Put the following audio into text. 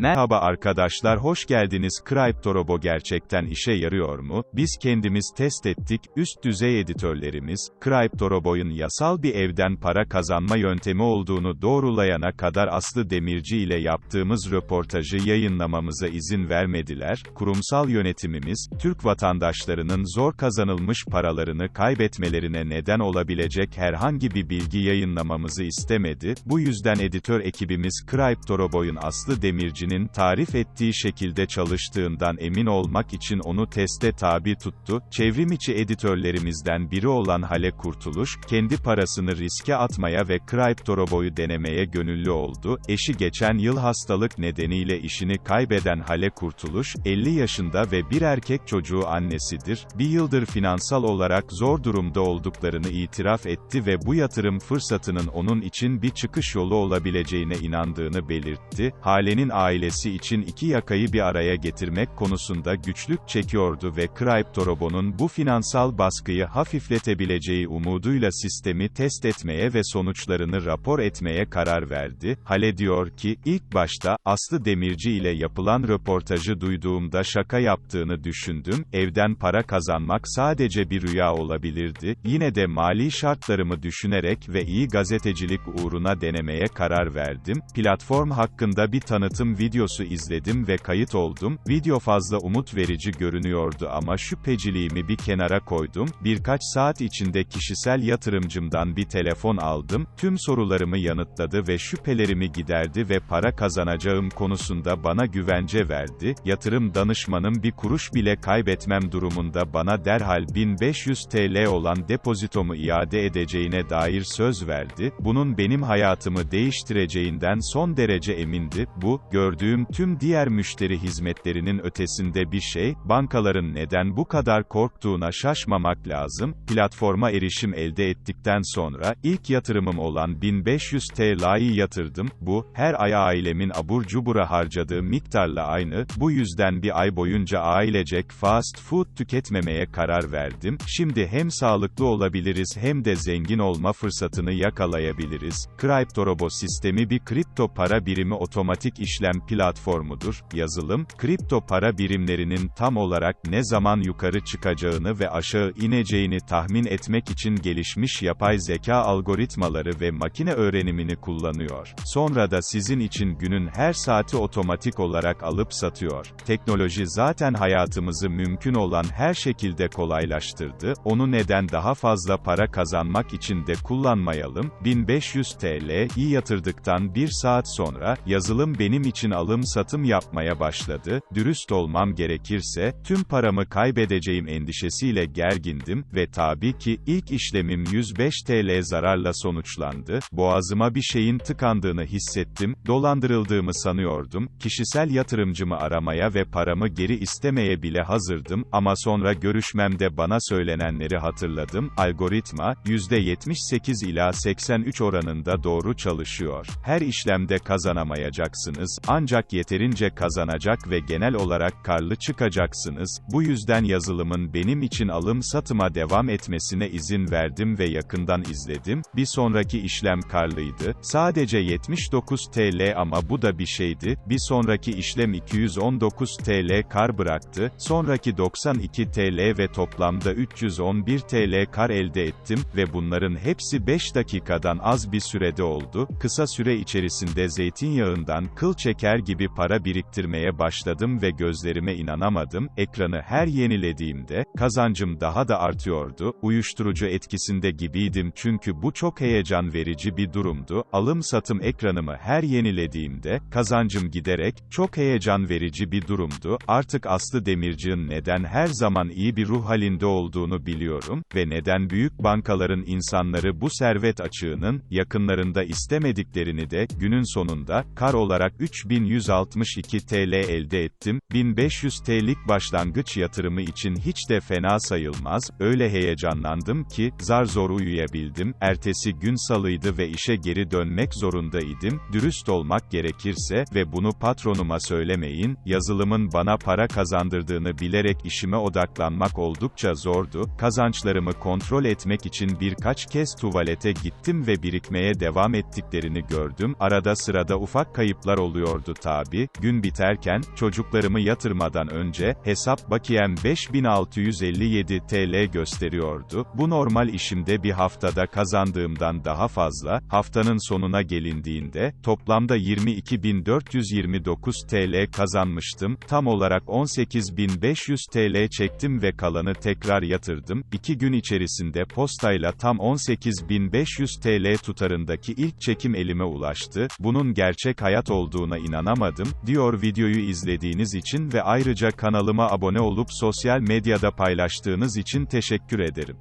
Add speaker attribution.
Speaker 1: Merhaba arkadaşlar hoş geldiniz. CryptoRobo gerçekten işe yarıyor mu? Biz kendimiz test ettik, üst düzey editörlerimiz, CryptoRobo'nun yasal bir evden para kazanma yöntemi olduğunu doğrulayana kadar Aslı Demirci ile yaptığımız röportajı yayınlamamıza izin vermediler, kurumsal yönetimimiz, Türk vatandaşlarının zor kazanılmış paralarını kaybetmelerine neden olabilecek herhangi bir bilgi yayınlamamızı istemedi, bu yüzden editör ekibimiz CryptoRobo'nun Aslı Demirci teknolojinin tarif ettiği şekilde çalıştığından emin olmak için onu teste tabi tuttu. Çevrimiçi editörlerimizden biri olan Hale Kurtuluş, kendi parasını riske atmaya ve CryptoRobo'yu denemeye gönüllü oldu. Eşi geçen yıl hastalık nedeniyle işini kaybeden Hale Kurtuluş, 50 yaşında ve bir erkek çocuğu annesidir. Bir yıldır finansal olarak zor durumda olduklarını itiraf etti ve bu yatırım fırsatının onun için bir çıkış yolu olabileceğine inandığını belirtti. Hale'nin ailesi ailesi için iki yakayı bir araya getirmek konusunda güçlük çekiyordu ve CryptoRobo'nun bu finansal baskıyı hafifletebileceği umuduyla sistemi test etmeye ve sonuçlarını rapor etmeye karar verdi. Hale diyor ki, ilk başta, Aslı Demirci ile yapılan röportajı duyduğumda şaka yaptığını düşündüm, evden para kazanmak sadece bir rüya olabilirdi, yine de mali şartlarımı düşünerek ve iyi gazetecilik uğruna denemeye karar verdim, platform hakkında bir tanıtım videosu videosu izledim ve kayıt oldum, video fazla umut verici görünüyordu ama şüpheciliğimi bir kenara koydum, birkaç saat içinde kişisel yatırımcımdan bir telefon aldım, tüm sorularımı yanıtladı ve şüphelerimi giderdi ve para kazanacağım konusunda bana güvence verdi, yatırım danışmanım bir kuruş bile kaybetmem durumunda bana derhal 1500 TL olan depozitomu iade edeceğine dair söz verdi, bunun benim hayatımı değiştireceğinden son derece emindi, bu, gördüğüm gördüğüm tüm diğer müşteri hizmetlerinin ötesinde bir şey, bankaların neden bu kadar korktuğuna şaşmamak lazım, platforma erişim elde ettikten sonra, ilk yatırımım olan 1500 TL'yi yatırdım, bu, her ay ailemin abur cubura harcadığı miktarla aynı, bu yüzden bir ay boyunca ailecek fast food tüketmemeye karar verdim, şimdi hem sağlıklı olabiliriz hem de zengin olma fırsatını yakalayabiliriz, CryptoRobo sistemi bir kripto para birimi otomatik işlem platformudur. Yazılım, kripto para birimlerinin tam olarak ne zaman yukarı çıkacağını ve aşağı ineceğini tahmin etmek için gelişmiş yapay zeka algoritmaları ve makine öğrenimini kullanıyor. Sonra da sizin için günün her saati otomatik olarak alıp satıyor. Teknoloji zaten hayatımızı mümkün olan her şekilde kolaylaştırdı. Onu neden daha fazla para kazanmak için de kullanmayalım? 1500 TL'yi yatırdıktan bir saat sonra, yazılım benim için alım-satım yapmaya başladı, dürüst olmam gerekirse, tüm paramı kaybedeceğim endişesiyle gergindim ve tabii ki, ilk işlemim 105 TL zararla sonuçlandı, boğazıma bir şeyin tıkandığını hissettim, dolandırıldığımı sanıyordum, kişisel yatırımcımı aramaya ve paramı geri istemeye bile hazırdım, ama sonra görüşmemde bana söylenenleri hatırladım, algoritma, %78 ila 83 oranında doğru çalışıyor. Her işlemde kazanamayacaksınız, ancak ancak yeterince kazanacak ve genel olarak karlı çıkacaksınız, bu yüzden yazılımın benim için alım satıma devam etmesine izin verdim ve yakından izledim, bir sonraki işlem karlıydı, sadece 79 TL ama bu da bir şeydi, bir sonraki işlem 219 TL kar bıraktı, sonraki 92 TL ve toplamda 311 TL kar elde ettim ve bunların hepsi 5 dakikadan az bir sürede oldu, kısa süre içerisinde zeytinyağından kıl çeker gibi para biriktirmeye başladım ve gözlerime inanamadım, ekranı her yenilediğimde, kazancım daha da artıyordu, uyuşturucu etkisinde gibiydim çünkü bu çok heyecan verici bir durumdu, alım-satım ekranımı her yenilediğimde, kazancım giderek, çok heyecan verici bir durumdu, artık Aslı Demirci'nin neden her zaman iyi bir ruh halinde olduğunu biliyorum ve neden büyük bankaların insanları bu servet açığının, yakınlarında istemediklerini de, günün sonunda, kar olarak 3100 162 TL elde ettim. 1500 TL'lik başlangıç yatırımı için hiç de fena sayılmaz. Öyle heyecanlandım ki, zar zor uyuyabildim. Ertesi gün salıydı ve işe geri dönmek zorundaydım. Dürüst olmak gerekirse ve bunu patronuma söylemeyin, yazılımın bana para kazandırdığını bilerek işime odaklanmak oldukça zordu. Kazançlarımı kontrol etmek için birkaç kez tuvalete gittim ve birikmeye devam ettiklerini gördüm. Arada sırada ufak kayıplar oluyordu gösteriyordu tabi, gün biterken, çocuklarımı yatırmadan önce, hesap bakiyem 5657 TL gösteriyordu. Bu normal işimde bir haftada kazandığımdan daha fazla, haftanın sonuna gelindiğinde, toplamda 22.429 TL kazanmıştım, tam olarak 18.500 TL çektim ve kalanı tekrar yatırdım, İki gün içerisinde postayla tam 18.500 TL tutarındaki ilk çekim elime ulaştı, bunun gerçek hayat olduğuna inanamadım, diyor videoyu izlediğiniz için ve ayrıca kanalıma abone olup sosyal medyada paylaştığınız için teşekkür ederim.